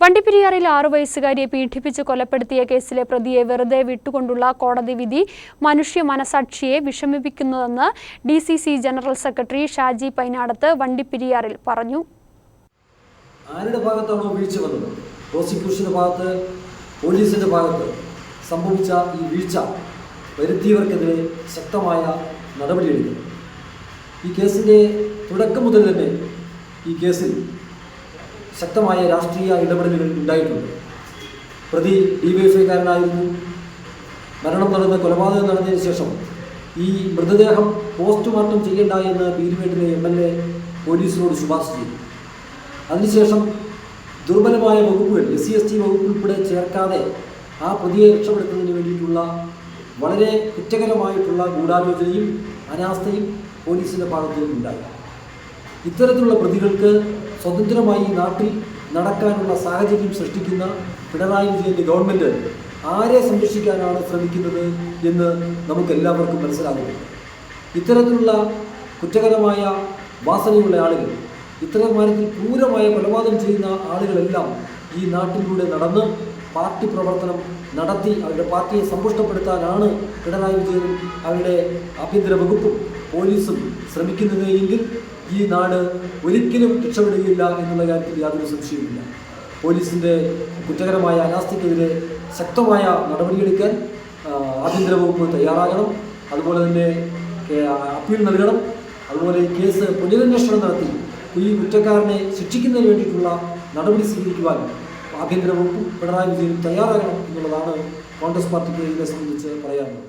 വണ്ടിപ്പെരിയാറിൽ ആറു വയസ്സുകാരിയെ പീഡിപ്പിച്ച് കൊലപ്പെടുത്തിയ കേസിലെ പ്രതിയെ വെറുതെ വിട്ടുകൊണ്ടുള്ള കോടതി വിധി മനുഷ്യ മനസാക്ഷിയെ വിഷമിപ്പിക്കുന്നതെന്ന് D general secretary Shaji Painadath വണ്ടിപ്പെരിയാറിൽ പറഞ്ഞു. ആരുടെ ഭാഗത്താണോ വീഴ്ച വന്നത്? പ്രോസിക്യൂഷന്റെ ഭാഗത്ത് പോലീസിന്റെ ഭാഗത്ത് സംഭവിച്ച ഈ വീഴ്ച വരുത്തിയവർക്കെതിരെ ശക്തമായ നടപടിയെടുക്കും ഈ കേസിന്റെ തുടക്കം മുതൽ തന്നെ ഈ കേസിൽ ശക്തമായ രാഷ്ട്രീയ ഇടപെടലുകൾ ഉണ്ടായിട്ടുണ്ട്. പ്രതി ഡിവൈഎഫ്ഐക്കാരനായിരുന്നു. മരണം നടന്ന കൊലപാതകം നടന്നതിന് ശേഷം ഈ മൃതദേഹം പോസ്റ്റ്മോർട്ടം ചെയ്യേണ്ട എന്ന് പീരുമേട്ടിലെ എം എൽ എ പോലീസിനോട് ശുപാർശ ചെയ്തു. അതിനുശേഷം ദുർബലമായ വകുപ്പുകൾ എസ് സി എസ് ടി വകുപ്പ് ഉൾപ്പെടെ ചേർക്കാതെ ആ പ്രതിയെ രക്ഷപ്പെടുത്തുന്നതിന് വേണ്ടിയിട്ടുള്ള വളരെ കുറ്റകരമായിട്ടുള്ള ഗൂഢാലോചനയും അനാസ്ഥയും പോലീസിന്റെ ഭാഗത്തു നിന്നുണ്ടായി ഇത്തരത്തിലുള്ള പ്രതികൾക്ക് സ്വതന്ത്രമായി ഈ നാട്ടിൽ നടക്കാനുള്ള സാഹചര്യം സൃഷ്ടിക്കുന്ന പിണറായി വിജയന്റെ ഗവൺമെന്റ് ആരെ സംരക്ഷിക്കാനാണ് ശ്രമിക്കുന്നത് എന്ന് നമുക്ക് എല്ലാവർക്കും മനസ്സിലാകുന്നു ഇത്തരത്തിലുള്ള കുറ്റകരമായ വാസനയുള്ള ആളുകൾ ഇത്തരം കാര്യത്തിൽ ക്രൂരമായ കൊലപാതകം ചെയ്യുന്ന ആളുകളെല്ലാം ഈ നാട്ടിലൂടെ നടന്ന് പാർട്ടി പ്രവർത്തനം നടത്തി അവരുടെ പാർട്ടിയെ സമ്പുഷ്ടപ്പെടുത്താനാണ് പിണറായി വിജയനും അവരുടെ ആഭ്യന്തര വകുപ്പും പോലീസും ശ്രമിക്കുന്നത് എങ്കിൽ ഈ നാട് ഒരിക്കലും രക്ഷപ്പെടുകയില്ല എന്നുള്ള കാര്യത്തിൽ യാതൊരു സംശയവുമില്ല. പോലീസിന്റെ കുറ്റകരമായ അനാസ്ഥയ്ക്കെതിരെ ശക്തമായ നടപടിയെടുക്കാൻ ആഭ്യന്തര വകുപ്പ് തയ്യാറാകണം. അതുപോലെ തന്നെ അപ്പീൽ നൽകണം. അതുപോലെ കേസ് പുനരന്വേഷണം നടത്തി ഈ കുറ്റക്കാരനെ ശിക്ഷിക്കുന്നതിന് വേണ്ടിയിട്ടുള്ള നടപടി സ്വീകരിക്കുവാൻ ആഭ്യന്തര വകുപ്പും പിണറായി വിജയനും തയ്യാറാകണം എന്നുള്ളതാണ് കോൺഗ്രസ് പാർട്ടിക്ക് ഇതിനെ സംബന്ധിച്ച് പറയാനുള്ളത്.